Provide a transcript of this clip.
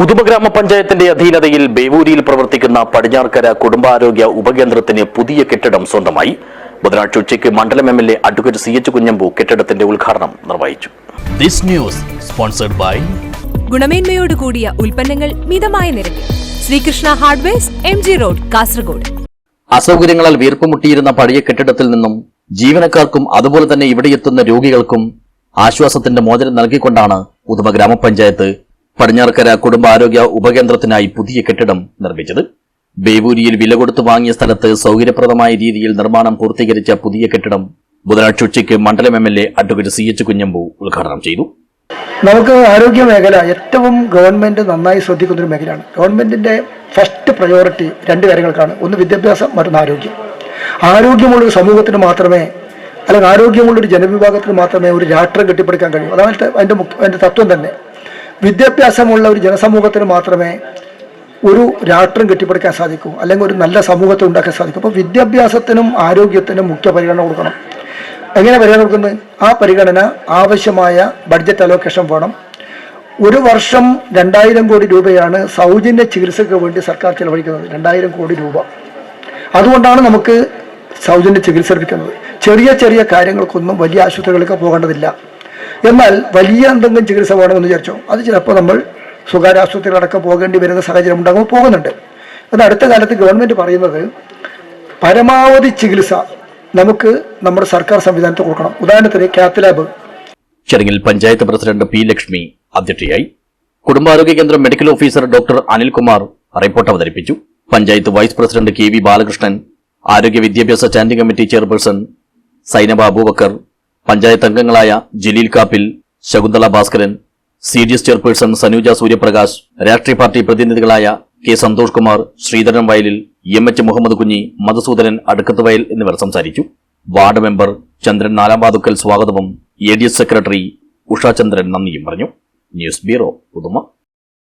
ഉദുമ ഗ്രാമപഞ്ചായത്തിന്റെ അധീനതയിൽ ബേവൂരിയിൽ പ്രവർത്തിക്കുന്ന പടിഞ്ഞാർക്കര കുടുംബാരോഗ്യ ഉപകേന്ദ്രത്തിന് പുതിയ കെട്ടിടം സ്വന്തമായി. ബുധനാഴ്ച ഉച്ചയ്ക്ക് മണ്ഡലം M L A advocate C H Kunhambu കെട്ടിടത്തിന്റെ ഉദ്ഘാടനം നിർവഹിച്ചു. This news sponsored by ഗുണമേന്മയോട് കൂടിയ ഉൽപ്പന്നങ്ങൾ മിതമായ നിരക്കിൽ. Sreekrishna hardwares M G road Kasaragod. അസൗകര്യങ്ങളാൽ വീർപ്പുമുട്ടിയിരുന്ന പഴയ കെട്ടിടത്തിൽ നിന്നും ജീവനക്കാർക്കും അതുപോലെ തന്നെ ഇവിടെ എത്തുന്ന രോഗികൾക്കും ആശ്വാസത്തിന്റെ മോചനം നൽകിക്കൊണ്ടാണ് ഉദമ ഗ്രാമപഞ്ചായത്ത് പടിഞ്ഞാറക്കര കുടുംബാരോഗ്യ ഉപകേന്ദ്രത്തിനായി പുതിയ കെട്ടിടം നിർമ്മിച്ചത്. ബേവൂരിയിൽ വില കൊടുത്തു വാങ്ങിയ സ്ഥലത്ത് സൗകര്യപ്രദമായ രീതിയിൽ നിർമ്മാണം പൂർത്തീകരിച്ച പുതിയ കെട്ടിടം ബുധനാഴ്ച ഉച്ചയ്ക്ക് മണ്ഡലം M L A advocate C H Kunhambu ഉദ്ഘാടനം ചെയ്തു. നമുക്ക് ആരോഗ്യ മേഖല ഏറ്റവും ഗവൺമെന്റ് നന്നായി ശ്രദ്ധിക്കുന്ന ഒരു മേഖലയാണ്. ഗവൺമെന്റിന്റെ ഫസ്റ്റ് പ്രയോറിറ്റി രണ്ട് കാര്യങ്ങൾക്കാണ്. ഒന്ന് വിദ്യാഭ്യാസം മറ്റൊന്ന് ആരോഗ്യം. ആരോഗ്യമുള്ള ഒരു സമൂഹത്തിന് മാത്രമേ അല്ലെങ്കിൽ ആരോഗ്യമുള്ള ഒരു ജനവിഭാഗത്തിന് മാത്രമേ ഒരു രാഷ്ട്രം കെട്ടിപ്പടുക്കാൻ കഴിയൂ. അതാണ് മുഖ്യ- അതിന്റെ തത്വം തന്നെ. വിദ്യാഭ്യാസമുള്ള ഒരു ജനസമൂഹത്തിന് മാത്രമേ ഒരു രാഷ്ട്രം കെട്ടിപ്പടുക്കാൻ സാധിക്കൂ അല്ലെങ്കിൽ ഒരു നല്ല സമൂഹത്തെ ഉണ്ടാക്കാൻ സാധിക്കും. അപ്പോൾ വിദ്യാഭ്യാസത്തിനും ആരോഗ്യത്തിനും മുഖ്യ പരിഗണന കൊടുക്കണം. എങ്ങനെ പരിഗണന കൊടുക്കുന്നത്? ആ പരിഗണന ആവശ്യമായ ബഡ്ജറ്റ് അലോക്കേഷൻ വേണം. ഒരു വർഷം രണ്ടായിരം കോടി രൂപയാണ് സൗജന്യ ചികിത്സയ്ക്ക് വേണ്ടി സർക്കാർ ചെലവഴിക്കുന്നത് രണ്ടായിരം കോടി രൂപ. അതുകൊണ്ടാണ് നമുക്ക് സൗജന്യ ചികിത്സ ലഭിക്കുന്നത്. ചെറിയ ചെറിയ കാര്യങ്ങൾക്കൊന്നും വലിയ ആശുപത്രികളിലേക്ക് പോകേണ്ടതില്ല. എന്നാൽ വലിയ എന്തെങ്കിലും ചികിത്സ വേണമെന്ന് വിചാരിച്ചോ? അത് ചിലപ്പോൾ നമ്മൾ സ്വകാര്യ ആശുപത്രികളടക്കം പോകേണ്ടി വരുന്ന സാഹചര്യം ഉണ്ടാകുമ്പോൾ പോകുന്നുണ്ട്. എന്നാൽ അടുത്ത കാലത്ത് ഗവൺമെന്റ് പറയുന്നത് പരമാവധി ചികിത്സ നമുക്ക് നമ്മുടെ സർക്കാർ സംവിധാനത്തിൽ കൊടുക്കണം. ഉദാഹരണത്തിന് കാത്ത് ലാബ്. ചടങ്ങിൽ പഞ്ചായത്ത് പ്രസിഡന്റ് പി ലക്ഷ്മി അധ്യക്ഷയായി കുടുംബാരോഗ്യ കേന്ദ്രം medical officer doctor Anilkumar report അവതരിപ്പിച്ചു. Panchayat vice president K V Balakrishnan ആരോഗ്യ വിദ്യാഭ്യാസ standing committee chairperson Sainaba Aboobacker panchayat അംഗങ്ങളായ Jaleel Kappil Shakunthala Bhaskaran C D S chairperson Sanuja Suryaprakash രാഷ്ട്രീയ party പ്രതിനിധികളായ K Santhosh Kumar Sreedharan Vayalil M H Muhammad Kunhi Madhusoodanan അടുക്കത്ത് വയൽ എന്നിവർ സംസാരിച്ചു. Ward member Chandran Nalampathukkal സ്വാഗതവും A D S secretary Ushachandran നന്ദിയും പറഞ്ഞു. News bureau പുതുമ.